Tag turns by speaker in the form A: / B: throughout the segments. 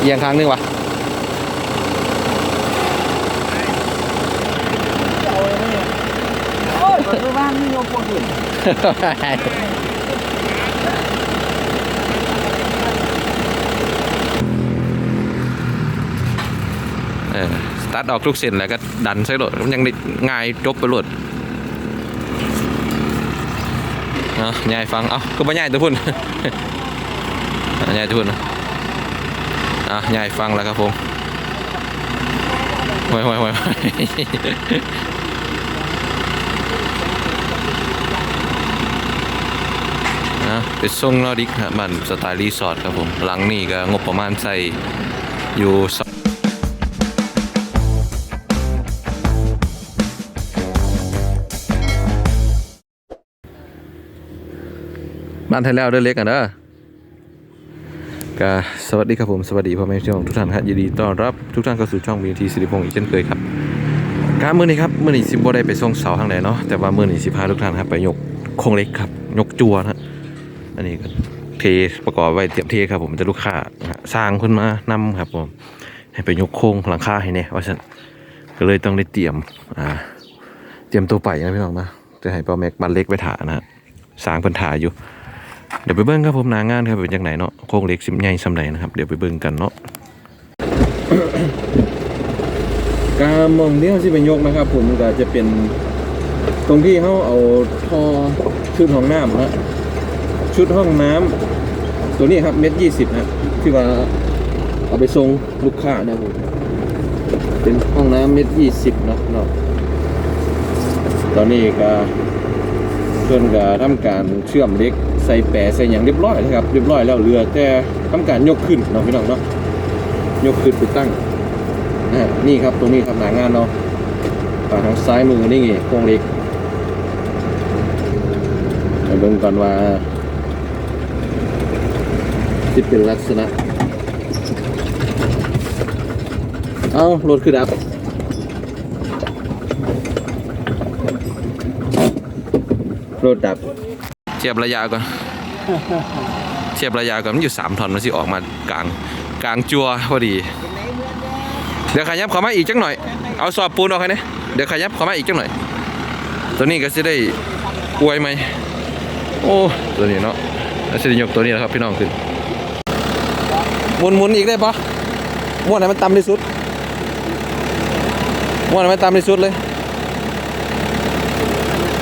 A: เอียงข้างนึงวะ
B: โอ้ยมันไม่ว่างนี่โยมคนอื่น
A: เออสตาร์ทออกทุกเส้นแล้วก็ดันใส่รถมันยังได้ง่ายจบไปรถเนาะยายฟัง เอ้าก็บ่ยายตัวพุ่นอะยายตัวพุ่นนะ อะยายฟังแล้วครับผมห่วยห่วยห่วยห่วยนะเป็นทรงนอร์ดิกฮะมันสไตล์รีสอร์ทครับผม หลังนี่ก็งบประมาณใส่อยู่บ้านไทยแล้วเด้อเล็กกันเด้อ ก็สวัสดีครับผมสวัสดีพ่อแม่พี่น้องทุกท่านครับยินดีต้อนรับทุกท่านเข้าสู่ช่องบีทีสิริพงศ์อีกเช่นเคยครับการมื้อนี้ครับมื้อนี้สิบ่ได้ไปส่งเสาทางไหนเนาะแต่ว่ามื้อนี้สิพาทุกท่านครับไปยกโครงเล็กครับยกจัวนะอันนี้ก็เทประกอบไว้เตรียมเทครับผมจะลูกค้าสร้างขึ้นมานำครับผมให้ไปยกโครงหลังคาให้แน่ว่าซั่นก็เลยต้องได้เตรียมอ่าเตรียมตัวไปนะพี่น้องนะจะให้ป้าแม็กบันเล็กไปถ่านะฮะสร้างพิ่นถ่าอยู่ เดี๋ยวไปเบิ่งครับผมนางานครับเป็นจังไหนเนาะโครงเล็กสิมใหญ่สำใดนะครับเดี๋ยวไปเบิ่งกันเนาะการมองที่เขาสิเป็นยกนะครับ ผมก็จะเป็นตรงที่เขาเอาท่อชุดห้องน้ำนะชุดห้องน้ำตัวนี้ครับเม็ดยี่สิบนะที่ว่าเอาไปส่งลูกค้านะครับผมเป็นห้องน้ำเม็ดยี่สิบนะเนาะตอนนี้ก็ เพื่นก็ทำการเชื่อมเล็กใส่แปะใส่อย่างเรียบร้อยนะครับเรียบร้อยแล้วเหลือแต่ทำการยกขึ้นเนาะพี่น้องเนาะยกขึ้นไปตั้งนะนี่ครับตรงนี้ครับหนางานเนาะฝั่งทางซ้ายมือนี่ไงโครงเล็กไปเบิ่งก่อนว่าที่เป็นลักษณะ เอารถคือดับ รถดับเทียบระยะก่อนเทียบระยะก่อนมันอยู่สามทอนมันสิออกมากลางกลางจัวพอดี เดี๋ยวขยับเข้ามาอีกจังหน่อย เอาสอบปูนออกให้นะเดี๋ยวขยับเข้ามาอีกจังหน่อย ตัวนี้ก็จะได้อวยไหมโอ้ตัวนี้เนาะแล้วจะยกตัวนี้นะครับพี่น้องขึ้นหมุนหมุนอีกได้ปะม้วนให้มันต่ำที่สุดม้วนให้มันต่ำที่สุดเลย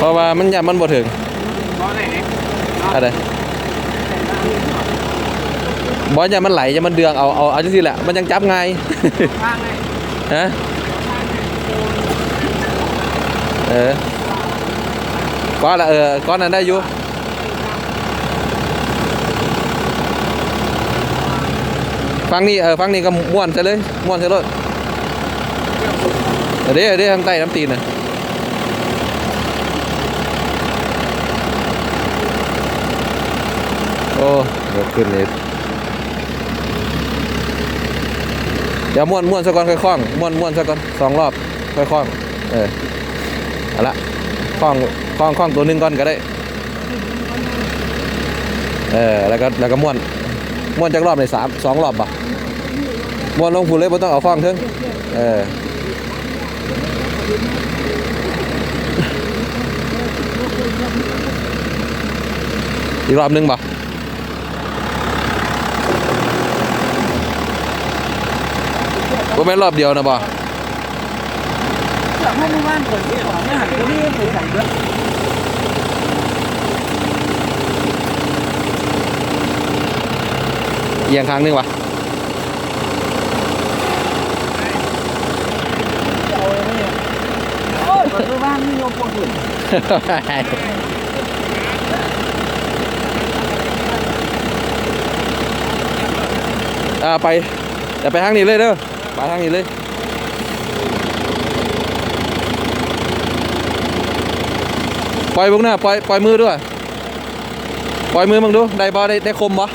A: เพราะว่ามันยับมันบ่ถึง
B: เพราะไหนเนี่ย
A: อะไรบอลอย่ามันไหลอย่ามันเดืองเอาเอาเอาจังซี่แหละมันยังจับง่าย
B: ข้างเลย
A: ฮะเออก้อนละเออก้อนนั้นได้อยู่ฟังนี่เออฟังนี่ก็ม้วนใช่เลยม้วนใช่เลยเดี๋ยวเดี๋ยวทางใต้น้ำตีนน่ะ อ้ยกขึ้นเลยเดี๋ยวม้วนม้วนซะก่อนค่อยคล้องม้วนม้วนซะก่อนสองรอบค่อยคล้องเออเอาละคล้องคล้องคล้องตัวหนึงก่อนก็ได้เออแล้วก็แล้วก็ม้วนม้วนจากรอบในสามสองรอบป่ะม้วนลงผูเลยไม่ต้องเอาคล้องถึงเอออีกรอบนึงป่ะก็ไม่นรอบเดียวนะบ่
B: แบบให้ไม่ว่างคนที่ของเนี่ยหันก็ไม่ไปใส่ด้วย
A: เอียงครั้งนึงวะ
B: โอ้ยมันไม่ว่างนี่โยมคนอื่น
A: อ่าไปอย่าไปทางนี้เลยเด้อ ไปทางนี้เลยปล่อยพวกเนี่ยปล่อยปล่อยมือด้วย ปล่อยมือมึงดู ได้บ่ได้ได้คมบ่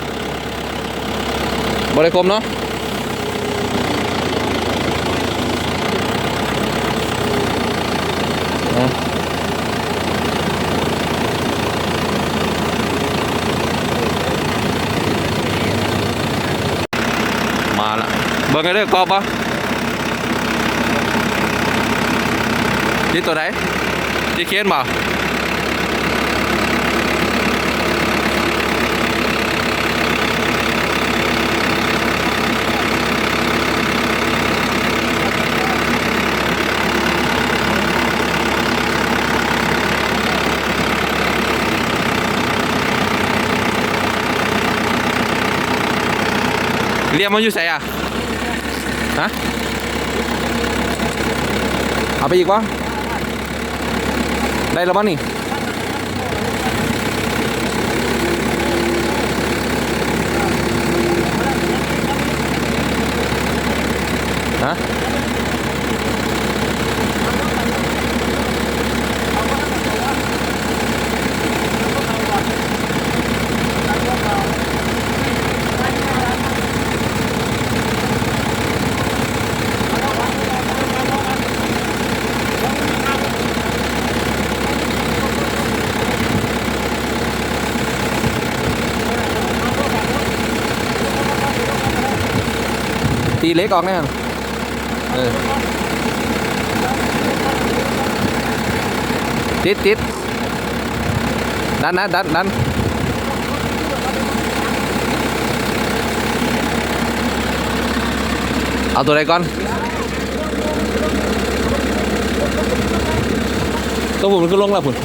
A: บ่ได้คมเนาะมาละ บิ่งกันเด้อกอบปะนี่ตัวไหนที่เคียนบ่เรียมมันอยู่ใส่อะ ฮะเอาไปอีกวะได้แล้วมั้งนี่ฮะ ตีเล็กออกแน่เออติดติดดันนะดันดันเอาตัวไหนก่อนตัวผมมันก็ลงแล้วผม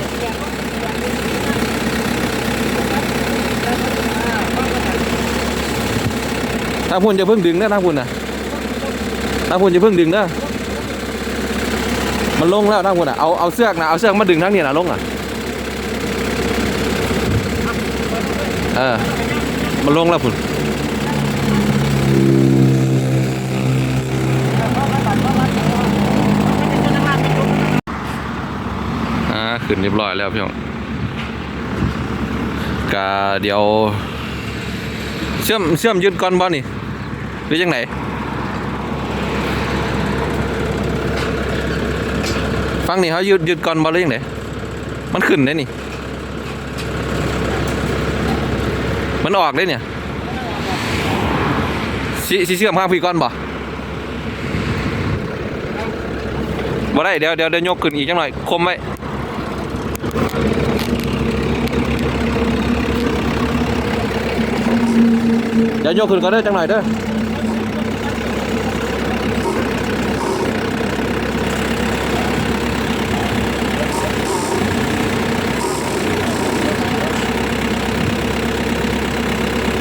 A: ถ้าพุ่นจะเพิ่งดึงนะถ้าพุ่นนะ ถ้าพุ่นจะเพิ่งดึงเนะมันลงแล้วถ้าพุ่นอะเอาเอาเสื้อนะเอาเสื้อมาดึงทั้งนี้นะลงอะเออมันลงแล้วพุ่นอ่าขึ้นเรียบร้อยแล้วพี่น้องกาเดี๋ยวเชื่อมเชื่อมยึดก่อนบอนี่หรือยังไง ฟังนี่เขาหยึดหยึดก่อนบอหรือยังไงมันขึ้นได้นี่ มันออกได้เนี่ยสิสิเชื่อมข้างพี่ก่อนบ่บ่ได้เดี๋ยวเดี๋ยวเดี๋ยวยกขึ้นอีกจังหน่อยคมไว้เดี๋ยวยกขึ้นก่อนเด้จังหน่อยเด้อ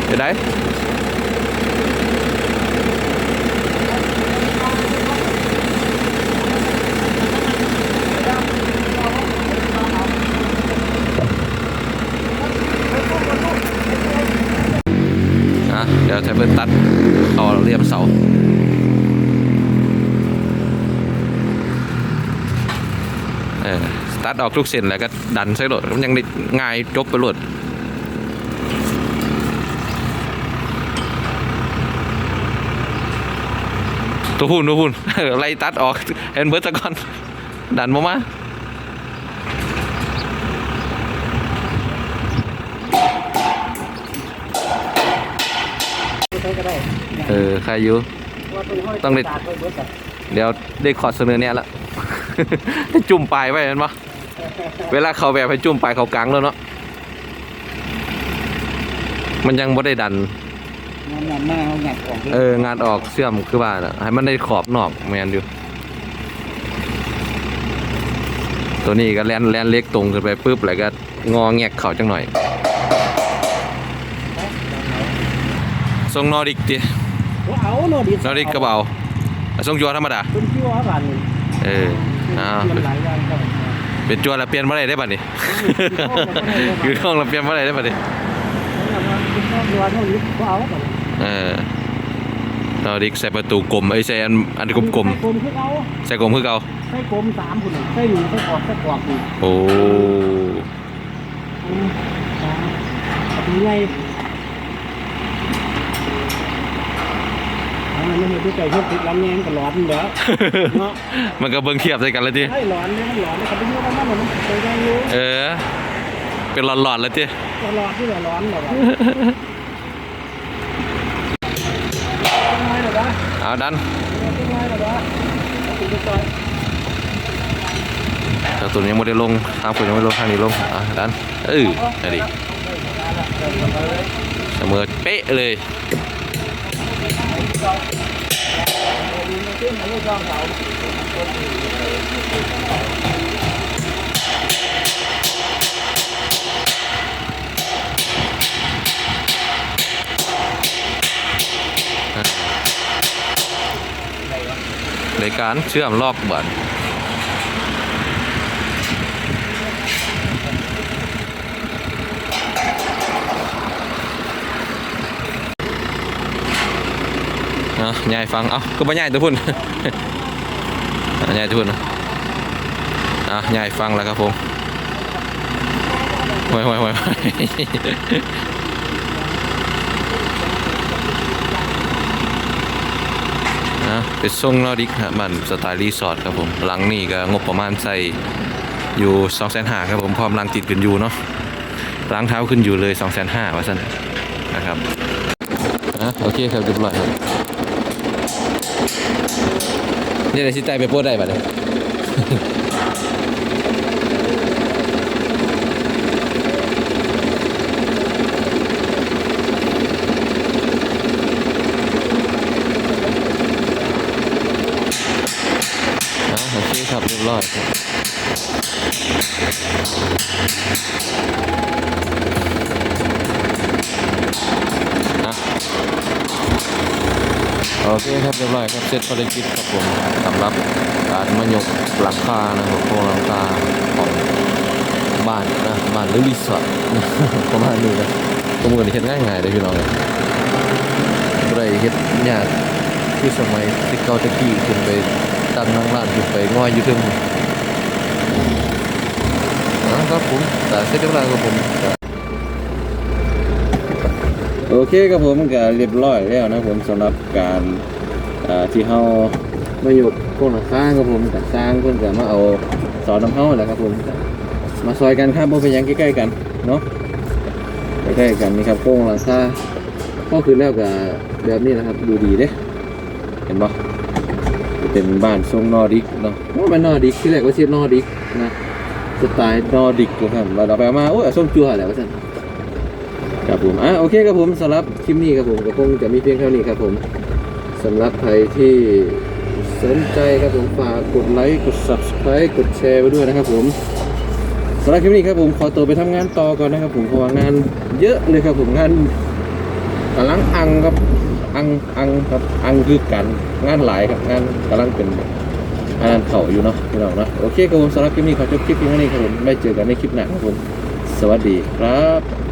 A: เดี๋ยวได้อะเดี๋ยวใช้เพื่อน ต่อเรียบเสาเออสตัดออกทุกเส้นแล้วก็ดันใส่รถมันยังได้ง่ายจบไปรถตัวพูนตัวพูนไล่ตัดออกเห็นเบิร์ตะก่อนดันมามา เออใครอยู่ ต้องได้ เดี๋ยวได้ขอเสนอเนี่ยละจุ่มปลายไว้เห็นปะเวลาเขาแบบให้จุ่มปลายเขากลางแล้วเนาะ มันยังไม่ได้ดัน
B: งานหน้าเอาหยัดออก
A: เออ งานออกเสื่อมคือว่าน่ะให้มันได้ขอบนอกแมนอยู่ ตัวนี้ก็แลนแลนเล็กตรงขึ้นไปปุ๊บแล้วก็งอแงกเข่าจังหน่อย ทรงนอริกดิ
B: เอาโนดิ
A: นอริกกระเบาทรงยัวธรรมดา
B: เป็นชื่อว่าบ้าน
A: เอออ้าว
B: เป็นหลายอย่างก็
A: เป็นจัวแล้วเปลี่ยนเมื่อไรได้บัดนี้คือห้องเราเปลี่ยนเมื่อไรได้บัดนี้
B: เป็นครอบครัวเท่านี้ก็เอาแบบ
A: เออนอริกใส่ประตูกลมไอ้ยใส่อันอันกลม
B: กลมคือเอา
A: ๆใส่กลมคือเก่า
B: ใส่กลมสามคนใส่หนึ่งใส่กรอบใส่กรอบนี่
A: โอ้
B: สามเป็นไมันไม่เห็นที่ไก่ชอบติดลำแยงก็ร้อนแล้วเนาะ
A: มันก็เบิ่งเทียบใส่กันแล้วที
B: ให้ร้อนเนี่ยมันร้อนนะครับเป็นเรื่องว่ามันมันเคยได้รู้
A: เออ เป็นหลอดๆแล้วที
B: ก็ร้อนที่ไหนร้อนหรอวะทำไมหรอวะ
A: เอาเอาดันแต่ตัวนี้ยังไม่ได้ลงทางผมยังไม่ลงทางนี้ลงอะดันเอออันนี้เสมอเป๊ะเลย ในการเชื่อมรอบบัน เนาะยายฟัง เอาก็บ่ยายตัวพุ่นยายตัวพุ่นนะอะยายฟังแล้วครับผมห่วยห่วยห่วยนะเป็นทรงนอร์ดิกฮะมันสไตล์รีสอร์ทครับผม หลังนี่ก็งบประมาณใส่อยู่2 5 0 0 0ครับผมพร้อมหลังติดขึ้นอยู่เนาะล้างเท้าขึ้นอยู่เลย2 5 0 0 0ว่าซั่นนะครับอะโอเคครับเรียบร้อยครับ นี่ได้สิใจไปโพดได้บัดนี้อะโอเคครับเรียบร้อย โอเคครับเรียบร้อยครับเสร็จภารกิจครับผมสำหรับการมายกหลังคานะครับโครงหลังคาของบ้านนะบ้านหรือรีสอร์ทประมาณนี้นะตรงนี้เห็นง่ายๆเลยพี่น้องเลยบ่ได้เฮ็ดยากคือสมัยที่เก่าตะกี้ขึ้นไปตั้งนั่งร้านขึ้นไปง่อยอยู่ถึงนะครับผมแต่เสร็จเรียบร้อยครับผม โอเคครับผมก็เรียบร้อยแล้วนะผมสำหรับการที่เฮามาอยู่โครงหลังคาครับผมกับสร้างเพิ่นก็มาเอาสอนน้ำเฮาแหละครับผมมาซอยกันครับบ่เป็นหยังใกล้ๆกันเนาะใกล้ๆกันนี่ครับโครงหลังคาก็คือแล้วก็แบบนี้นะครับดูดีเด้เห็นปะเป็นบ้านทรงนอร์ดิกเนาะว่ามันนอร์ดิกที่แรกว่าชื่อนอร์ดิกนะสไตล์นอร์ดิกครับเราเราไปมาโอ้ยส้มจัวแหละว่าสั่น ครับผมอะโอเคครับผมสำหรับคลิปนี้ครับผมก็คงจะมีเพียงเท่านี้ครับผมสำหรับใครที่สนใจครับผมฝากกดไลค์กด subscribe กดแชร์ไว้ด้วยนะครับผมสำหรับคลิปนี้ครับผมขอตัวไปทำงานต่อก่อนนะครับผมเพราะว่างานเยอะเลยครับผมงานกำลังอังครับอังอังครับอังคือกันงานหลายครับงานกำลังเป็นงานเข่าอยู่เนาะพี่น้องเนาะโอเคครับผมสำหรับคลิปนี้ขอจบคลิปเพียงเท่านี้ครับผมไม่เจอกันในคลิปหน้าครับผมสวัสดีครับ